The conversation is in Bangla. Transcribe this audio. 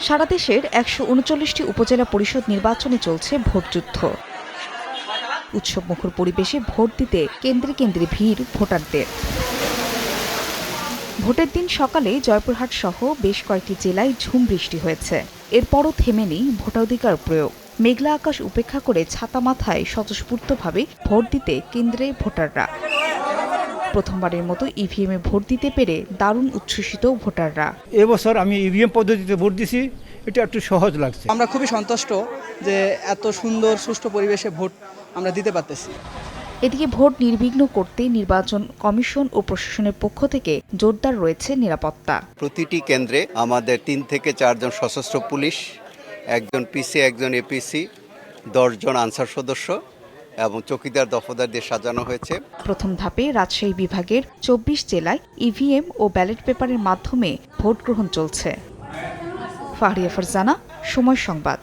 সারা দেশের একশো উনচল্লিশটি উপজেলা পরিষদ নির্বাচনে চলছে ভোটযুদ্ধ উৎসব মুখর পরিবেশে ভোট দিতে কেন্দ্রে কেন্দ্রে ভিড় ভোটারদের। ভোটের দিন সকালে জয়পুরহাট সহ বেশ কয়েকটি জেলায় ঝুম বৃষ্টি হয়েছে। এরপরও থেমে নেই ভোটাধিকার প্রয়োগ। মেঘলা আকাশ উপেক্ষা করে ছাতা মাথায় স্বতঃস্ফূর্তভাবে ভোট দিতে কেন্দ্রে ভোটাররা। প্রথমবারের মতো ইভিএমে ভোট দিতে পেরে দারুণ উচ্ছ্বসিত ভোটাররা। এবছর আমি ইভিএম পদ্ধতিতে ভোট দিছি এটা একটু সহজ লাগছে। আমরা খুবই সন্তুষ্ট যে এত সুন্দর সুষ্ঠু পরিবেশে ভোট আমরা দিতে পারতেছি। এদিকে ভোট নির্বিঘ্ন করতে নির্বাচন কমিশন ও প্রশাসনের পক্ষ থেকে জোরদার রয়েছে নিরাপত্তা। প্রতিটি কেন্দ্রে আমাদের তিন থেকে চারজন সশস্ত্র পুলিশ একজন পিসি একজন এপিসি দশজন আনসার সদস্য। এবং চকিদার দফদার দিয়ে সাজানো হয়েছে। প্রথম ধাপে রাজশাহী বিভাগের চব্বিশ জেলায় ইভিএম ও ব্যালট পেপারের মাধ্যমে ভোট গ্রহণ চলছে। ফাহরিয়া ফারজানা, সময় সংবাদ।